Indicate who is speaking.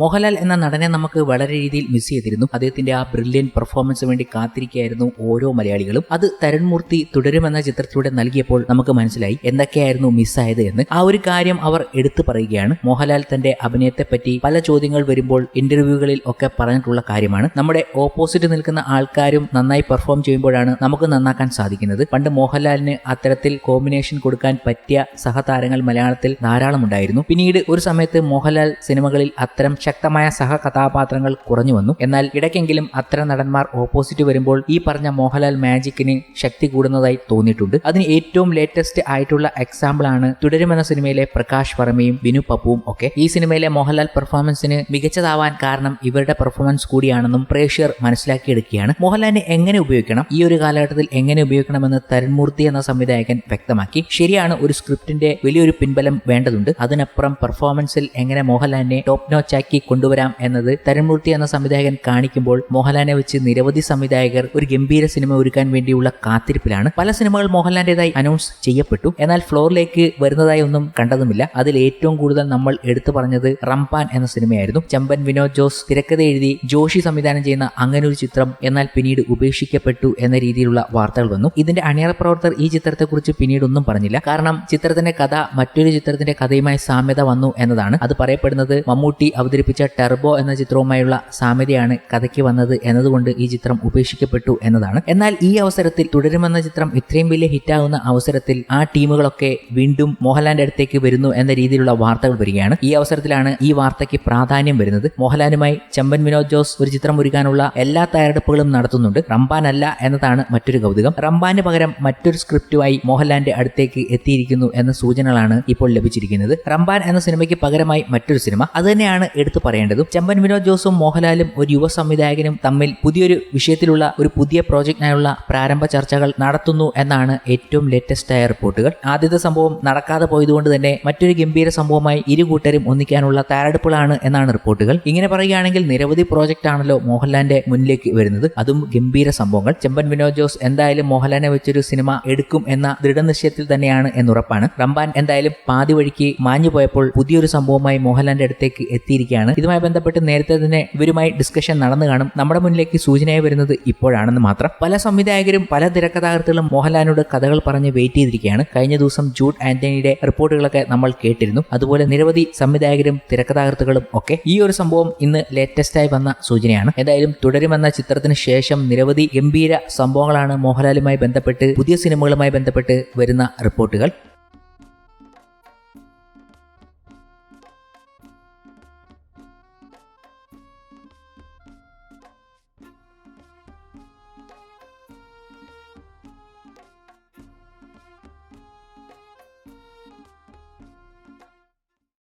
Speaker 1: മോഹൻലാൽ എന്ന നടനെ നമുക്ക് വളരെ രീതിയിൽ മിസ് ചെയ്തിരുന്നു. അദ്ദേഹത്തിന്റെ ആ ബ്രില്യൻ പെർഫോമൻസിന് വേണ്ടി കാത്തിരിക്കുകയായിരുന്നു ഓരോ മലയാളികളും. അത് തരൺമൂർത്തി തുടരുമെന്ന ചിത്രത്തിലൂടെ നൽകിയപ്പോൾ നമുക്ക് മനസ്സിലായി എന്തൊക്കെയായിരുന്നു മിസ്സായത് എന്ന്. ആ ഒരു കാര്യം അവർ എടുത്തു പറയുകയാണ്. മോഹൻലാൽ തന്റെ അഭിനയത്തെ പറ്റി പല ചോദ്യങ്ങൾ വരുമ്പോൾ ഇന്റർവ്യൂകളിൽ ഒക്കെ പറഞ്ഞിട്ടുള്ള കാര്യമാണ്. നമ്മുടെ ഓപ്പോസിറ്റ് നിൽക്കുന്ന ആൾക്കാരും നന്നായി പെർഫോം ചെയ്യുമ്പോഴാണ് നമുക്ക് നന്നാക്കാൻ സാധിക്കുന്നത്. പണ്ട് മോഹൻലാലിന് അത്തരത്തിൽ കോമ്പിനേഷൻ കൊടുക്കാൻ പറ്റിയ സഹതാരങ്ങൾ മലയാളത്തിൽ ധാരാളം ഉണ്ടായിരുന്നു പിന്നീട് ഒരു സമയത്ത് മോഹൻലാൽ സിനിമകളിൽ അത്തരം ശക്തമായ സഹകഥാപാത്രങ്ങൾ കുറഞ്ഞു വന്നു. എന്നാൽ ഇടയ്ക്കെങ്കിലും അത്തരം നടന്മാർ ഓപ്പോസിറ്റ് വരുമ്പോൾ ഈ പറഞ്ഞ മോഹൻലാൽ മാജിക്കിന് ശക്തി കൂടുന്നതായി തോന്നിയിട്ടുണ്ട്. അതിന് ഏറ്റവും ലേറ്റസ്റ്റ് ആയിട്ടുള്ള എക്സാമ്പിൾ ആണ് തുടരുമെന്ന സിനിമയിലെ പ്രകാശ് വർമ്മയും ബിനു പപ്പുവും ഒക്കെ. ഈ സിനിമയിലെ മോഹൻലാൽ പെർഫോമൻസിന് മികച്ചതാവാൻ കാരണം ഇവരുടെ പെർഫോമൻസ് കൂടിയാണെന്നും പ്രേക്ഷകർ മനസ്സിലാക്കിയെടുക്കുകയാണ്. മോഹൻലാലിനെ എങ്ങനെ ഉപയോഗിക്കണം? ഈ ഒരു കാലഘട്ടത്തിൽ എങ്ങനെ ഉപയോഗിക്കണമെന്ന് തരുൺമൂർത്തി എന്ന സംവിധായകൻ വ്യക്തമാക്കി. ശരിയാണ് ഒരു സ്ക്രിപ്റ്റിന്റെ വലിയൊരു പിൻബലം വേണ്ടതുണ്ട്. അതിനപ്പുറം പെർഫോമൻസിൽ എങ്ങനെ മോഹൻലാലിനെ ടോപ്പ് നോച്ചാക്കി കൊണ്ടുവരാം എന്നത് തരൺമൂർത്തി എന്ന സംവിധായകൻ കാണിക്കുമ്പോൾ മോഹൻലാലിനെ വെച്ച് നിരവധി സംവിധായകർ ഒരു ഗംഭീര സിനിമ ഒരുക്കാൻ വേണ്ടിയുള്ള കാത്തിരിപ്പിലാണ്. പല സിനിമകൾ മോഹൻലാലിന്റേതായി അനൗൺസ് ചെയ്യപ്പെട്ടു. എന്നാൽ ഫ്ലോറിലേക്ക് വരുന്നതായി ഒന്നും കണ്ടതുമില്ല. അതിൽ ഏറ്റവും കൂടുതൽ നമ്മൾ എടുത്തു പറഞ്ഞത് റംപാൻ എന്ന സിനിമയായിരുന്നു. ചമ്പൻ വിനോദ് ജോസ് തിരക്കഥ എഴുതി ജോഷി സംവിധാനം ചെയ്യുന്ന അങ്ങനെ ഒരു ചിത്രം എന്നാൽ പിന്നീട് ഉപേക്ഷിക്കപ്പെട്ടു എന്ന രീതിയിലുള്ള വാർത്തകൾ വന്നു. ഇതിന്റെ അണിയറ പ്രവർത്തകർ ഈ ചിത്രത്തെക്കുറിച്ച് പിന്നീട് ഒന്നും പറഞ്ഞില്ല. കാരണം ചിത്രത്തിന്റെ കഥ മറ്റൊരു ചിത്രത്തിന്റെ കഥയുമായി സാമ്യത വന്നു എന്നതാണ്. അത് പറയപ്പെടുന്നത് മമ്മൂട്ടി അവതരിപ്പിച്ച ടെർബോ എന്ന ചിത്രവുമായുള്ള സാമ്യതയാണ് കഥയ്ക്ക് വന്നത് എന്നതുകൊണ്ട് ഈ ചിത്രം ഉപേക്ഷിക്കപ്പെട്ടു എന്നതാണ്. എന്നാൽ ഈ അവസരത്തിൽ തുടരുമെന്ന ചിത്രം ഇത്രയും വലിയ ഹിറ്റാകുന്ന അവസരത്തിൽ ആ ടീമുകളൊക്കെ വീണ്ടും മോഹൻലാലിന്റെ അടുത്തേക്ക് വരുന്നു എന്ന രീതിയിലുള്ള വാർത്തകൾ വരികയാണ്. ഈ അവസരത്തിലാണ് ഈ വാർത്തയ്ക്ക് പ്രാധാന്യം വരുന്നത്. മോഹൻലാലുമായി ചെമ്പൻ വിനോദ് ജോസ് ഒരു ചിത്രം ഒരുക്കാനുള്ള എല്ലാ തയ്യാറെടുപ്പുകളും നടത്തുന്നുണ്ട്. റംബാൻ അല്ല എന്നതാണ് മറ്റൊരു കൗതുകം. റംബാന് പകരം മറ്റൊരു സ്ക്രിപ്റ്റുമായി മോഹൻലാലിന്റെ അടുത്തേക്ക് എത്തിയിരിക്കുന്നു എന്ന സൂചനകളാണ് ഇപ്പോൾ ലഭിച്ചിരിക്കുന്നത്. റംബാൻ എന്ന സിനിമയ്ക്ക് പകരമായി മറ്റൊരു സിനിമ. അത് തന്നെയാണ് എടുത്തു പറയേണ്ടതും ചെമ്പൻ വിനോദ് ജോസും മോഹൻലാലും ഒരു യുവ സംവിധായകനും തമ്മിൽ പുതിയൊരു വിഷയത്തിലുള്ള ഒരു പുതിയ പ്രോജക്റ്റിനായുള്ള പ്രാരംഭ ചർച്ചകൾ നടത്തുന്നു എന്നാണ് ഏറ്റവും ലേറ്റസ്റ്റ് ആയ റിപ്പോർട്ടുകൾ. ആദ്യത്തെ സംഭവം നടക്കാതെ പോയതുകൊണ്ട് തന്നെ മറ്റൊരു ഗംഭീര സംഭവമായി ഇരു കൂട്ടരും ഒന്നിക്കാനുള്ള തയ്യാറെടുപ്പുകളാണ് എന്നാണ് റിപ്പോർട്ടുകൾ. ഇങ്ങനെ പറയുകയാണെങ്കിൽ നിരവധി പ്രോജക്റ്റ് ആണല്ലോ മോഹൻലാലിന്റെ മുന്നിലേക്ക് വരുന്നത്. അതും ഗംഭീര സംഭവങ്ങൾ. ചെമ്പൻ വിനോദ് ജോസ് എന്തായാലും മോഹൻലാലിനെ വെച്ചൊരു സിനിമ എടുക്കും എന്ന ദൃഢനിശ്ചയത്തിൽ തന്നെയാണ് എന്നുറപ്പാണ് റംബാൻ എന്തായാലും പാതി വഴിക്ക് മാഞ്ഞു പോയപ്പോൾ പുതിയൊരു സംഭവമായി മോഹൻലാലിന്റെ അടുത്തേക്ക് എത്തിയിരിക്കുകയാണ്. ഇതുമായി ബന്ധപ്പെട്ട് നേരത്തെ തന്നെ ഇവരുമായി ഡിസ്കഷൻ നടന്നു കാണും. നമ്മുടെ മുന്നിലേക്ക് സൂചനയായി വരുന്നത് ഇപ്പോഴാണെന്ന് മാത്രം. പല സംവിധായകരും പല തിരക്കഥാകൃത്തുകളും മോഹൻലാലിനോട് കഥകൾ പറഞ്ഞ് വെയിറ്റ് ചെയ്തിരിക്കുകയാണ്. കഴിഞ്ഞ ദിവസം ജൂഡ് ആന്റണിയുടെ റിപ്പോർട്ടുകളൊക്കെ നമ്മൾ കേട്ടിരുന്നു. അതുപോലെ നിരവധി സംവിധായകരും തിരക്കഥാകൃത്തുകളും ഒക്കെ ഈ ഒരു സംഭവം ഇന്ന് ലേറ്റസ്റ്റ് ആയി വന്ന സൂചനയാണ്. എന്തായാലും തുടരുമെന്ന ചിത്രത്തിന് ശേഷം നിരവധി ഗംഭീര സംഭവങ്ങളാണ് മോഹൻലാലുമായി ബന്ധപ്പെട്ട് പുതിയ സിനിമകളുമായി ബന്ധപ്പെട്ട് വരുന്ന റിപ്പോർട്ടുകൾ.